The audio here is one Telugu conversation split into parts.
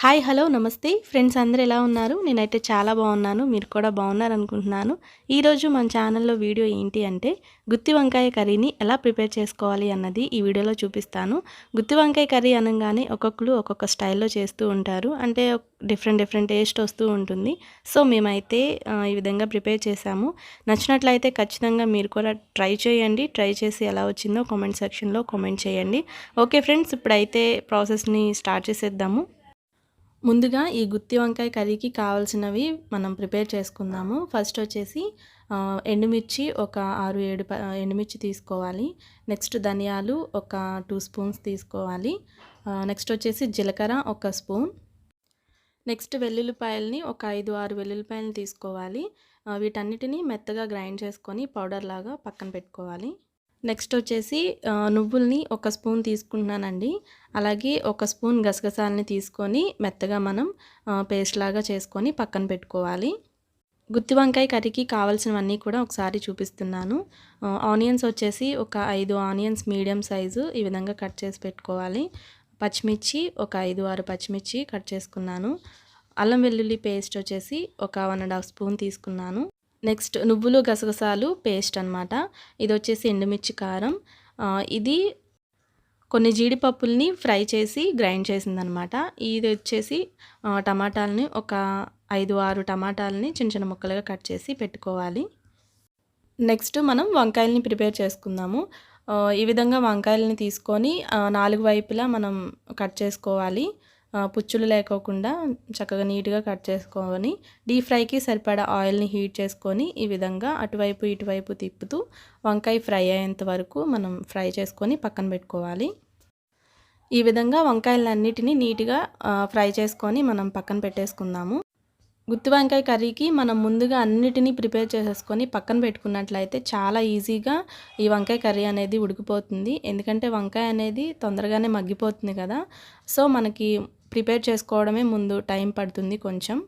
హాయ్ హలో నమస్తే. ఫ్రెండ్స్ అందరు ఎలా ఉన్నారు? నేనైతే చాలా బాగున్నాను. మీరు కూడా బాగున్నారు అనుకుంటున్నాను ఈరోజు మన ఛానల్లో వీడియో ఏంటి అంటే గుత్తి వంకాయ కర్రీని ఎలా ప్రిపేర్ చేసుకోవాలి అన్నది ఈ వీడియోలో చూపిస్తాను. గుత్తి వంకాయ కర్రీ అనగానే ఒక్కొక్కరు ఒక్కొక్క స్టైల్లో చేస్తూ ఉంటారు. అంటే డిఫరెంట్ డిఫరెంట్ టేస్ట్ వస్తూ ఉంటుంది. సో మేమైతే ఈ విధంగా ప్రిపేర్ చేసాము నచ్చినట్లయితే ఖచ్చితంగా మీరు కూడా ట్రై చేయండి. ట్రై చేసి ఎలా వచ్చిందో కామెంట్ సెక్షన్లో కామెంట్ చేయండి. ఓకే ఫ్రెండ్స్ ఇప్పుడైతే ప్రాసెస్ని స్టార్ట్ చేసేద్దాము. ముందుగా ఈ గుత్తి వంకాయ కర్రీకి కావాల్సినవి మనం ప్రిపేర్ చేసుకుందాము. ఫస్ట్ వచ్చేసి ఎండుమిర్చి ఒక ఆరు ఏడు ఎండుమిర్చి తీసుకోవాలి. నెక్స్ట్ ధనియాలు ఒక టూ స్పూన్స్ తీసుకోవాలి. నెక్స్ట్ వచ్చేసి జీలకర్ర ఒక స్పూన్. నెక్స్ట్ వెల్లుల్లిపాయలని ఒక ఐదు ఆరు వెల్లుల్లిపాయలని తీసుకోవాలి. వీటన్నిటిని మెత్తగా గ్రైండ్ చేసుకొని పౌడర్ లాగా పక్కన పెట్టుకోవాలి. నెక్స్ట్ వచ్చేసి నువ్వుల్ని ఒక స్పూన్ తీసుకుంటున్నానండి. అలాగే ఒక స్పూన్ గసగసాలని తీసుకొని మెత్తగా మనం పేస్ట్ లాగా చేసుకొని పక్కన పెట్టుకోవాలి. గుత్తి వంకాయ కర్రీకి కావాల్సినవన్నీ కూడా ఒకసారి చూపిస్తున్నాను. ఆనియన్స్ వచ్చేసి ఒక ఐదు ఆనియన్స్ మీడియం సైజు ఈ విధంగా కట్ చేసి పెట్టుకోవాలి. పచ్చిమిర్చి ఒక ఐదు ఆరు పచ్చిమిర్చి కట్ చేసుకున్నాను. అల్లం వెల్లుల్లి పేస్ట్ వచ్చేసి ఒక వన్ అండ్ హాఫ్ స్పూన్ తీసుకున్నాను. నెక్స్ట్ నువ్వులు గసగసాలు పేస్ట్ అనమాట ఇది వచ్చేసి ఎండుమిర్చి కారం. ఇది కొన్ని జీడిపప్పుల్ని ఫ్రై చేసి గ్రైండ్ చేసిందనమాట ఇది వచ్చేసి టమాటాలని ఒక ఐదు ఆరు టమాటాలని చిన్న చిన్న ముక్కలుగా కట్ చేసి పెట్టుకోవాలి. నెక్స్ట్ మనం వంకాయలని ప్రిపేర్ చేసుకుందాము. ఈ విధంగా వంకాయలని తీసుకొని నాలుగు వైపులా మనం కట్ చేసుకోవాలి. పుచ్చులు లేకోకుండా చక్కగా నీట్గా కట్ చేసుకొని డీప్ ఫ్రైకి సరిపడా ఆయిల్ని హీట్ చేసుకొని ఈ విధంగా అటువైపు ఇటువైపు తిప్పుతూ వంకాయ ఫ్రై అయ్యేంత వరకు మనం ఫ్రై చేసుకొని పక్కన పెట్టుకోవాలి. ఈ విధంగా వంకాయలన్నిటినీ నీట్గా ఫ్రై చేసుకొని మనం పక్కన పెట్టేసుకుందాము. గుత్తి వంకాయ కర్రీకి మనం ముందుగా అన్నిటినీ ప్రిపేర్ చేసేసుకొని పక్కన పెట్టుకున్నట్లయితే చాలా ఈజీగా ఈ వంకాయ కర్రీ అనేది ఉడికిపోతుంది. ఎందుకంటే వంకాయ అనేది తొందరగానే మగ్గిపోతుంది కదా. సో మనకి ప్రిపేర్ చేసుకోవడమే ముందు టైం పడుతుంది కొంచెం.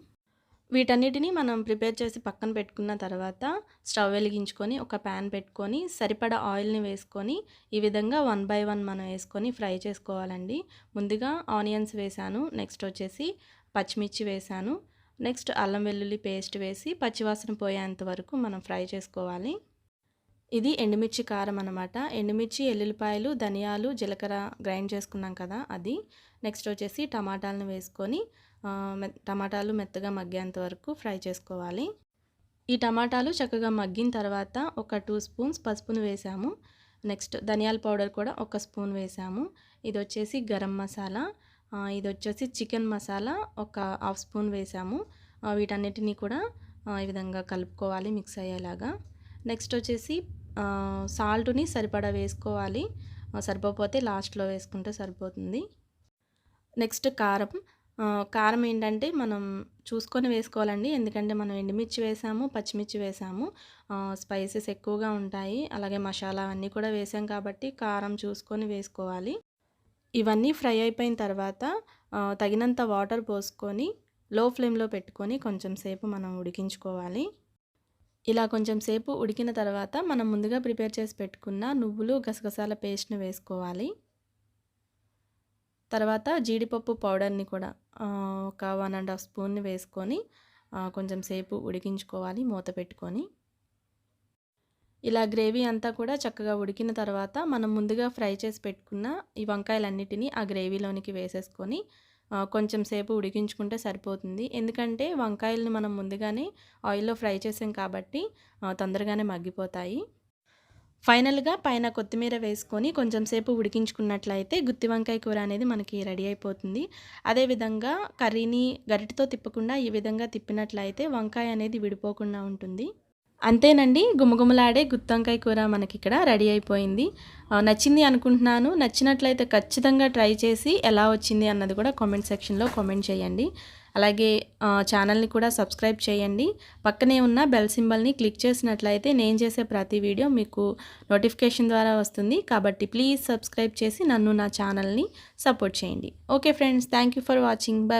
వీటన్నిటిని మనం ప్రిపేర్ చేసి పక్కన పెట్టుకున్న తర్వాత స్టవ్ వెలిగించుకొని ఒక ప్యాన్ పెట్టుకొని సరిపడా ఆయిల్ని వేసుకొని ఈ విధంగా వన్ బై వన్ మనం వేసుకొని ఫ్రై చేసుకోవాలండి. ముందుగా ఆనియన్స్ వేసాను నెక్స్ట్ వచ్చేసి పచ్చిమిర్చి వేసాను నెక్స్ట్ అల్లం వెల్లుల్లి పేస్ట్ వేసి పచ్చివాసన పోయేంత వరకు మనం ఫ్రై చేసుకోవాలి. ఇది ఎండుమిర్చి కారం అనమాట ఎండుమిర్చి ఎల్లుల్లిపాయలు ధనియాలు జీలకర్ర గ్రైండ్ చేసుకున్నాం కదా అది. నెక్స్ట్ వచ్చేసి టమాటాలను వేసుకొని టమాటాలు మెత్తగా మగ్గేంత వరకు ఫ్రై చేసుకోవాలి. ఈ టమాటాలు చక్కగా మగ్గిన తర్వాత ఒక టూ స్పూన్స్ పసుపును వేసాము. నెక్స్ట్ ధనియాల పౌడర్ కూడా ఒక స్పూన్ వేసాము. ఇది వచ్చేసి గరం మసాలా. ఇది వచ్చేసి చికెన్ మసాలా ఒక హాఫ్ స్పూన్ వేసాము. వీటన్నిటిని కూడా ఈ విధంగా కలుపుకోవాలి మిక్స్ అయ్యేలాగా. నెక్స్ట్ వచ్చేసి సాల్ట్ని సరిపడా వేసుకోవాలి. సరిపోతే లాస్ట్లో వేసుకుంటే సరిపోతుంది. నెక్స్ట్ కారం. కారం ఏంటంటే మనం చూసుకొని వేసుకోవాలండి. ఎందుకంటే మనం ఎండుమిర్చి వేసాము పచ్చిమిర్చి వేసాము. స్పైసెస్ ఎక్కువగా ఉంటాయి. అలాగే మసాలా అన్నీ కూడా వేసాం కాబట్టి కారం చూసుకొని వేసుకోవాలి. ఇవన్నీ ఫ్రై అయిపోయిన తర్వాత తగినంత వాటర్ పోసుకొని లో ఫ్లేమ్లో పెట్టుకొని కొంచెం సేపు మనం ఉడికించుకోవాలి. ఇలా కొంచెం సేపు ఉడికిన తర్వాత మనం ముందుగా ప్రిపేర్ చేసి పెట్టుకున్న నువ్వులు గసగసాల పేస్ట్ని వేసుకోవాలి. తర్వాత జీడిపప్పు పౌడర్ని కూడా ఒక వన్ అండ్ హాఫ్ స్పూన్ని వేసుకొని కొంచెం సేపు ఉడికించుకోవాలి మూత పెట్టుకొని. ఇలా గ్రేవీ అంతా కూడా చక్కగా ఉడికిన తర్వాత మనం ముందుగా ఫ్రై చేసి పెట్టుకున్న ఈ వంకాయలన్నిటినీ ఆ గ్రేవీలోనికి వేసేసుకొని కొంచెం సేపు ఉడికించుకుంటే సరిపోతుంది. ఎందుకంటే వంకాయలను మనం ముందుగానే ఆయిల్లో ఫ్రై చేసాం కాబట్టి తొందరగానే మగ్గిపోతాయి. ఫైనల్గా పైన కొత్తిమీర వేసుకొని కొంచెం సేపు ఉడికించుకున్నట్లయితే గుత్తి వంకాయ కూర అనేది మనకి రెడీ అయిపోతుంది. అదేవిధంగా కర్రీని గరిటితో తిప్పకుండా ఈ విధంగా తిప్పినట్లయితే వంకాయ అనేది విడిపోకుండా ఉంటుంది. అంతేనండి గుమగుమలాడే గుత్తంకాయ కూర మనకి ఇక్కడ రెడీ అయిపోయింది. నచ్చింది అనుకుంటున్నాను. నచ్చినట్లయితే ఖచ్చితంగా ట్రై చేసి ఎలా వచ్చింది అన్నది కూడా కామెంట్ సెక్షన్లో కామెంట్ చేయండి. అలాగే ఛానల్ని కూడా సబ్స్క్రైబ్ చేయండి. పక్కనే ఉన్న బెల్ సింబల్ని క్లిక్ చేసినట్లయితే నేను చేసే ప్రతి వీడియో మీకు నోటిఫికేషన్ ద్వారా వస్తుంది. కాబట్టి ప్లీజ్ సబ్స్క్రైబ్ చేసి నన్ను నా ఛానల్ని సపోర్ట్ చేయండి. Okay friends thank for watching. Bye.